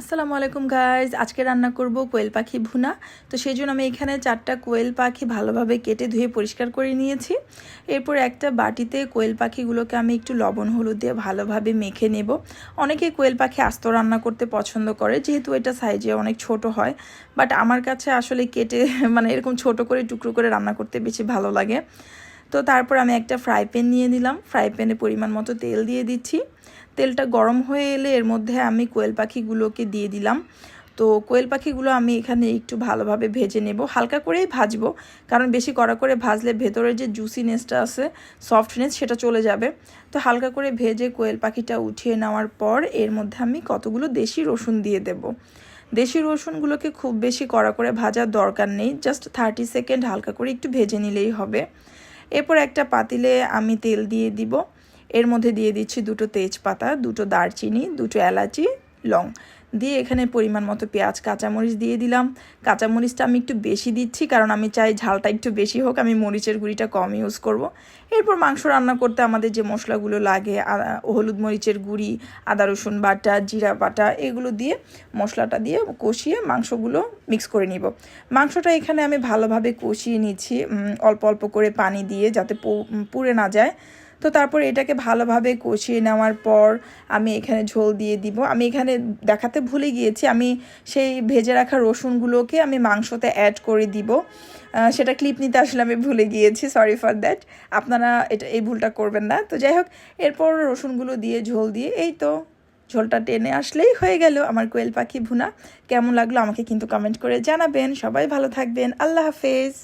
আসসালামু আলাইকুম গাইজ আজকে রান্না করব কোয়েল পাখি ভুনা। তো সেই জন্য আমি এখানে চারটা কোয়েল পাখি ভালোভাবে কেটে ধুয়ে পরিষ্কার করে নিয়েছি। এরপর একটা বাটিতে কোয়েল পাখিগুলোকে আমি একটু লবণ হলুদ দিয়ে ভালোভাবে মেখে নেব। অনেকে কোয়েল পাখি আস্ত রান্না করতে পছন্দ করে, যেহেতু এটা সাইজে অনেক ছোট হয়। বাট আমার কাছে আসলে কেটে মানে এরকম ছোট করে, টুকরো করে রান্না করতে বেশি ভালো লাগে। তো তারপর আমি একটা ফ্রাই প্যান নিয়ে নিলাম। ফ্রাই প্যানে পরিমাণ মতো তেল দিয়ে দিচ্ছি। তেলটা গরম হয়ে এলে এর মধ্যে আমি কোয়েল পাখিগুলোকে দিয়ে দিলাম। তো কোয়েল পাখিগুলো আমি এখানে একটু ভালোভাবে ভেজে নেব। হালকা করেই ভাজবো, কারণ বেশি কড়া করে ভাজলে ভেতরে যে জুসিনেসটা আছে সফটনেস সেটা চলে যাবে। তো হালকা করে ভেজে কোয়েল পাখিটা উঠিয়ে নেওয়ার পর এর মধ্যে আমি কতগুলো দেশি রসুন দিয়ে দেব। দেশি রসুনগুলোকে খুব বেশি কড়া করে ভাজার দরকার নেই জাস্ট থার্টি সেকেন্ড হালকা করে একটু ভেজে নিলেই হবে। এরপর একটা পাতিলে আমি তেল দিয়ে দিব। এর মধ্যে দিয়ে দিচ্ছি দুটো তেজপাতা, দুটো দারচিনি, দুটো এলাচি, লং। দিয়ে এখানে পরিমাণ মতো পেঁয়াজ, কাঁচামরিচ দিয়ে দিলাম। কাঁচামরিচটা আমি একটু বেশি দিচ্ছি কারণ আমি চাই ঝালটা একটু বেশি হোক, আমি মরিচের গুঁড়িটা কম ইউজ করব। এরপর মাংস রান্না করতে আমাদের যে মশলাগুলো লাগে হলুদ মরিচের গুঁড়ি, আদা, রসুন বাটা, জিরা বাটা, এগুলো দিয়ে মশলাটা দিয়ে কষিয়ে মাংসগুলো মিক্স করে নিব। মাংসটা এখানে আমি ভালোভাবে কষিয়ে নিচ্ছি অল্প অল্প করে পানি দিয়ে যাতে পুড়ে না যায়। তো তারপর এটাকে ভালোভাবে কষিয়ে নেওয়ার পর আমি এখানে ঝোল দিয়ে দিব। আমি এখানে দেখাতে ভুলে গিয়েছি, আমি সেই ভেজে রাখা রসুনগুলোকে আমি মাংসতে অ্যাড করে দিব। সেটা ক্লিপ নিতে আসলে আমি ভুলে গিয়েছি সরি ফর দ্যাট আপনারা এটা, এই ভুলটা করবেন না। তো যাই হোক, এরপর রসুনগুলো দিয়ে, ঝোল দিয়ে, এই তো ঝোলটা টেনে আসলেই হয়ে গেল আমার কোয়েল পাখি ভুনা। কেমন লাগল আমাকে কিন্তু কমেন্ট করে জানাবেন। সবাই ভালো থাকবেন। আল্লাহ হাফেজ।